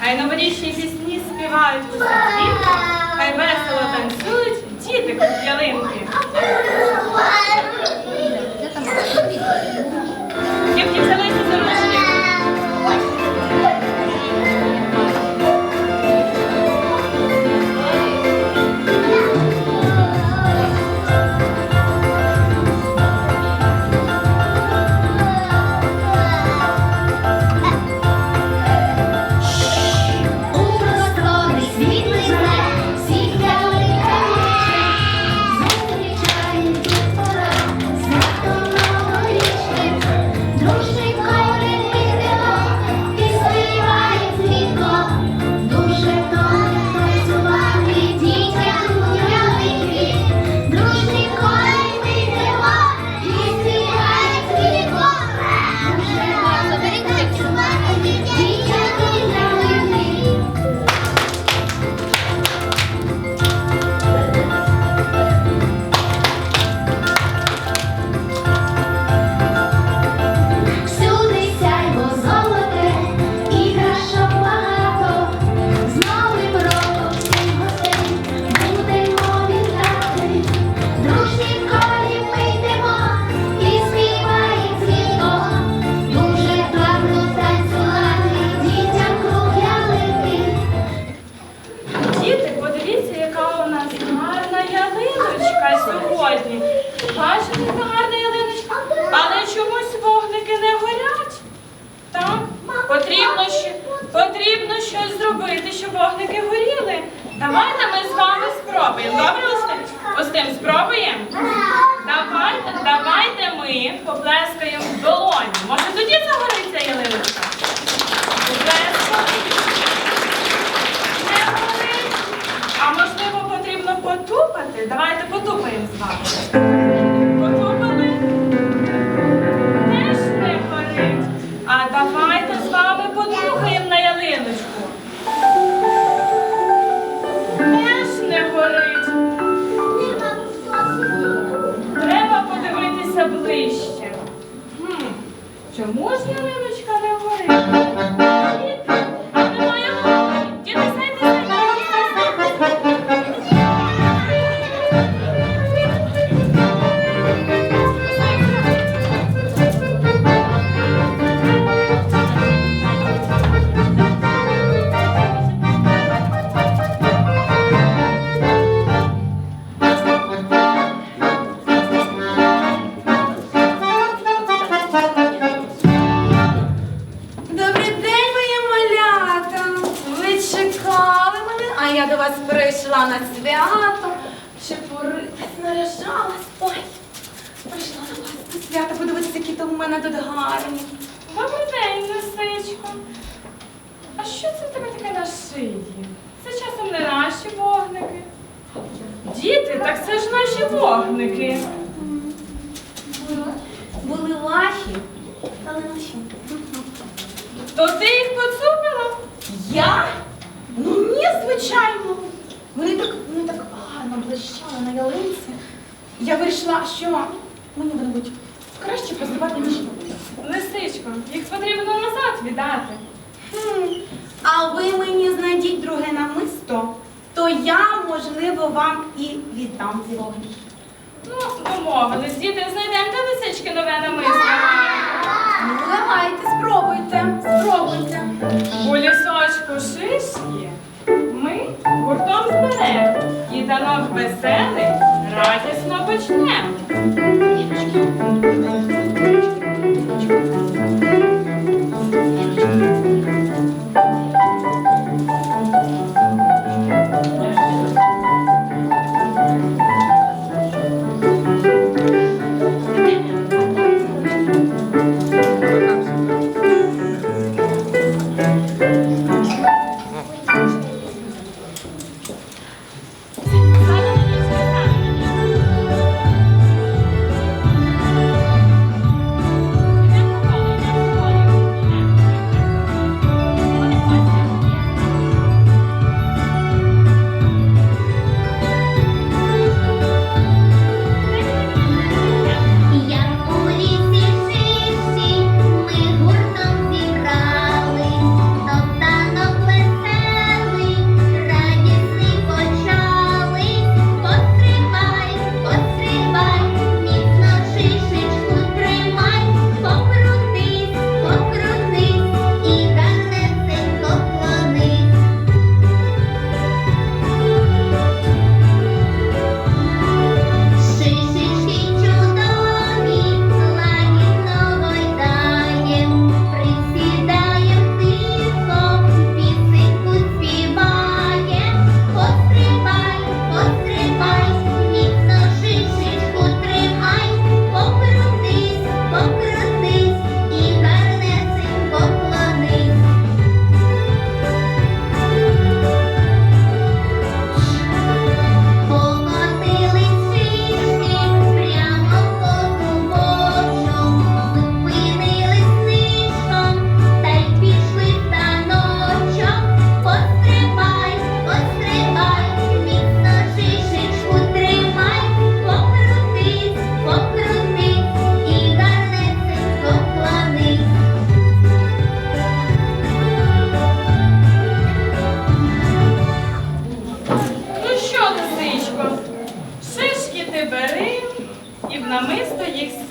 Хай новорічні пісні співають у світі, хай весело танцюють діти куплялинки. Дівки взялися за ручки. спробуємо. Добре, Устим? Устим, спробуємо? Давайте, давайте ми поплескаємо в долоні. Може тоді загориться ялиночка? Поплескаємо. А можливо потрібно потупати? Давайте потупаємо з вами. Чи можна? мабуть, краще позивати ніж Лисичко, їх потрібно назад віддати. Хм, А ви мені знайдіть друге намисто, то я, можливо, вам і віддам вогні. Ну, домовились, діти, знайдемо для лисички нове намисто. Ну, давайте, спробуйте, спробуйте. У лісочку шишки ми гуртом зберемо і дано веселий. Радісно почнемо.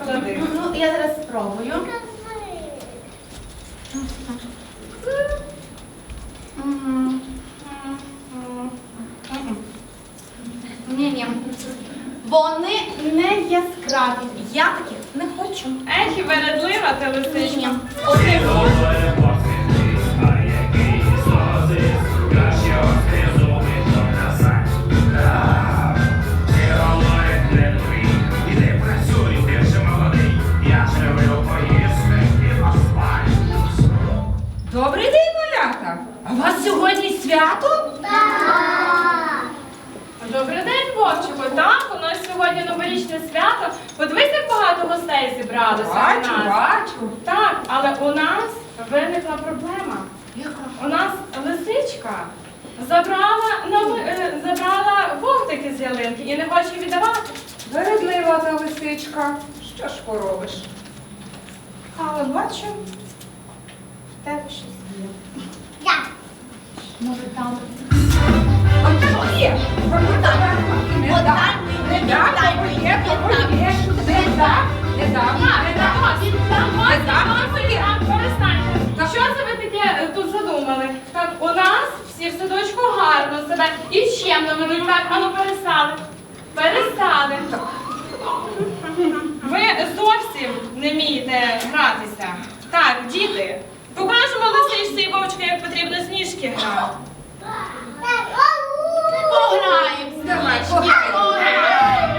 Склади. Ну, я зараз спробую. Ні-ні. Вони не яскраві. Я таких не хочу. Ех, і вередлива ти лисичка. Ні. Свято? Добрий день, Вовчику. Так, у нас сьогодні новорічне свято. Подивись, як багато гостей зібралося. у нас. бачу. Так, але у нас виникла проблема. У нас лисичка забрала, нам- е, забрала вогники з ялинки і не хоче віддавати. Вередлива та лисичка. Що ж поробиш? Але бачу, в тебе щось є. Може там. А що це ви таке тут задумали? Так, у нас всі садочку гарно себе і чемно ведуть. Перестали. Перестали. Ви зовсім не вмієте гратися. Так, діти, покажемо лисичці і вовчки, як потрібно сніжки грати. Пограємо. Давай, пограємо.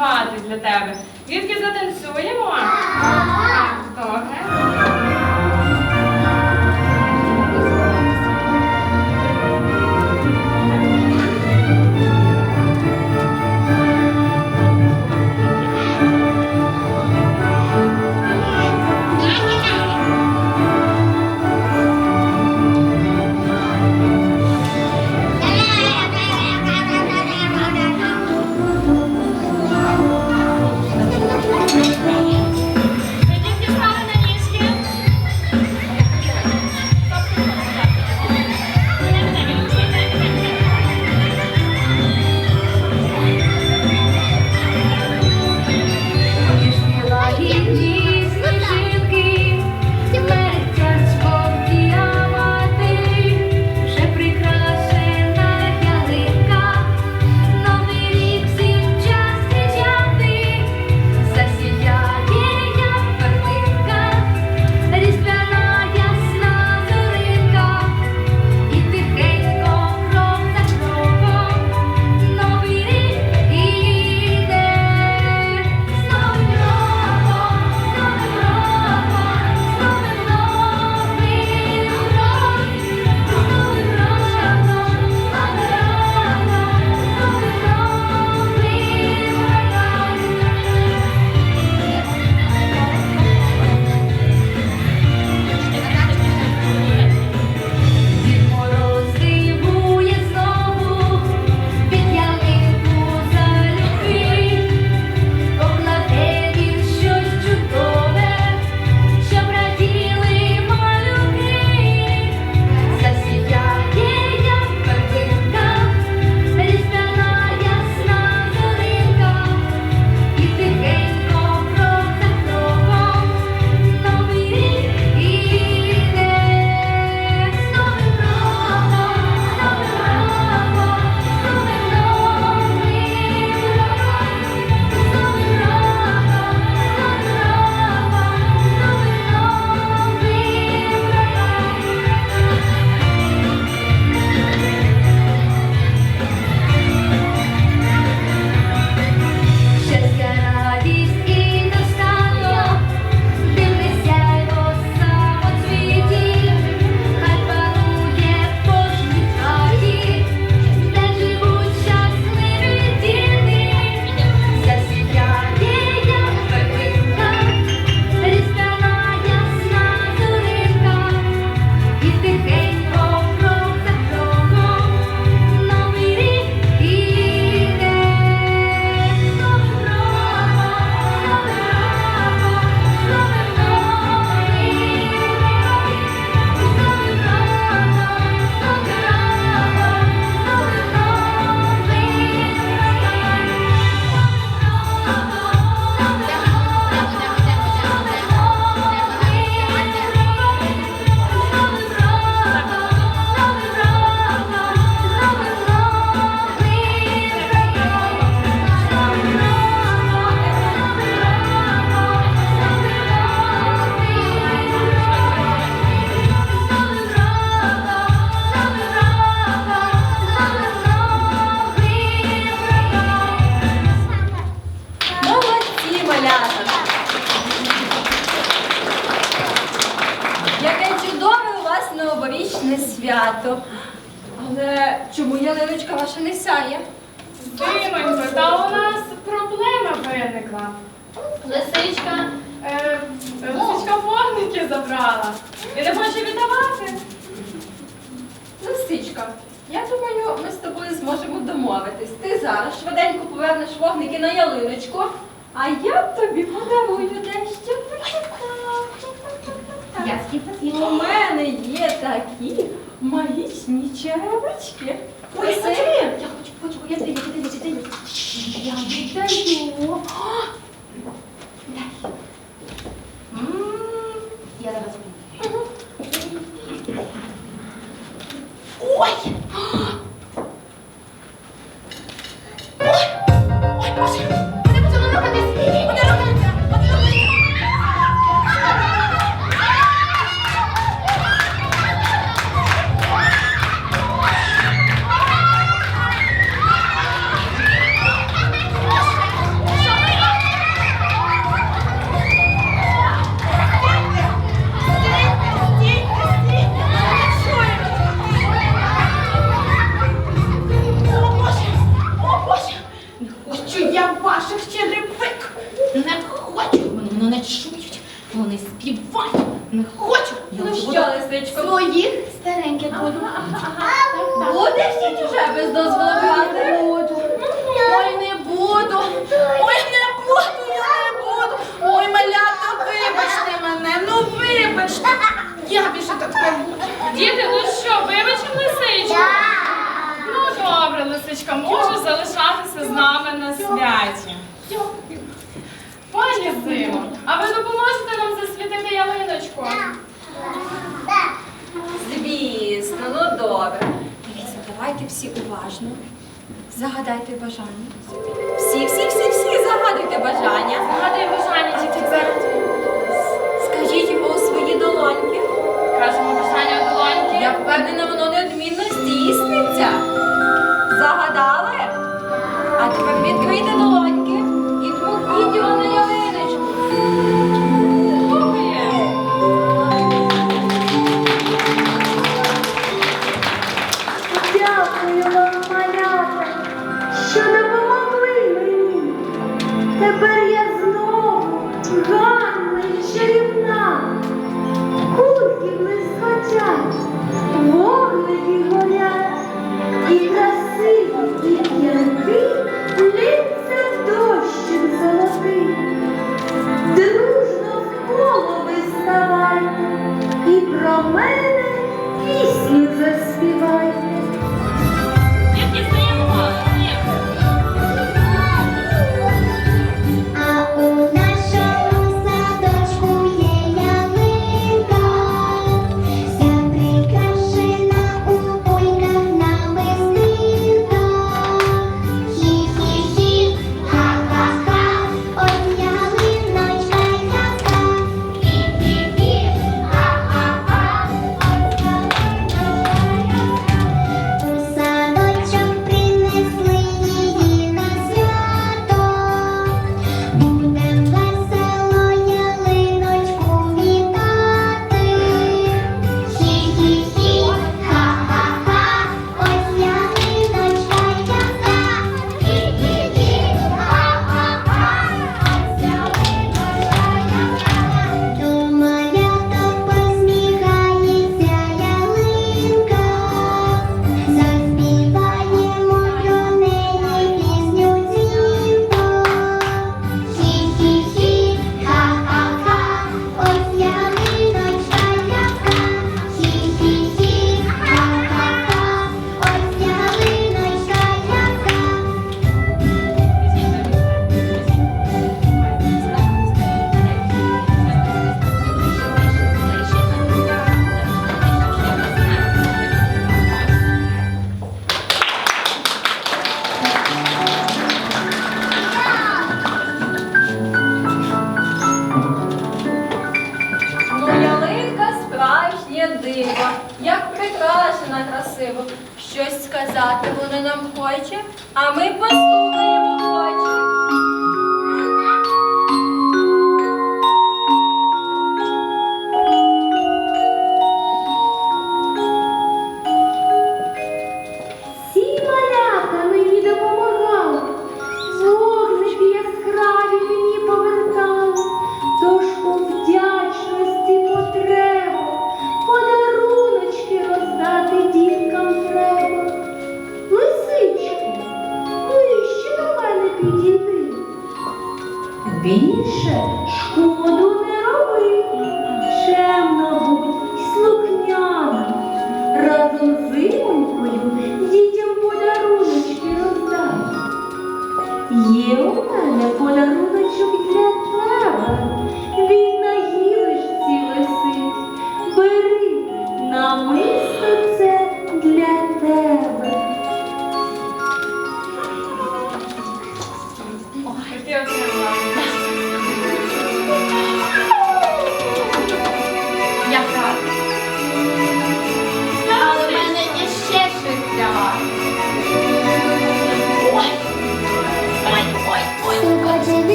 танцювати для тебе. Вітки затанцюємо. Добре. домовитись, ти зараз швиденько повернеш вогники на ялиночку, а я тобі подарую дещо. У мене є такі магічні черевички. Ой, це я хочу, хочу, я даю, я даю, я даю. Я віддаю. Я зараз. Ой!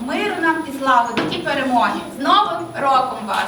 Миру нам і слави і перемоги. З Новим роком вас!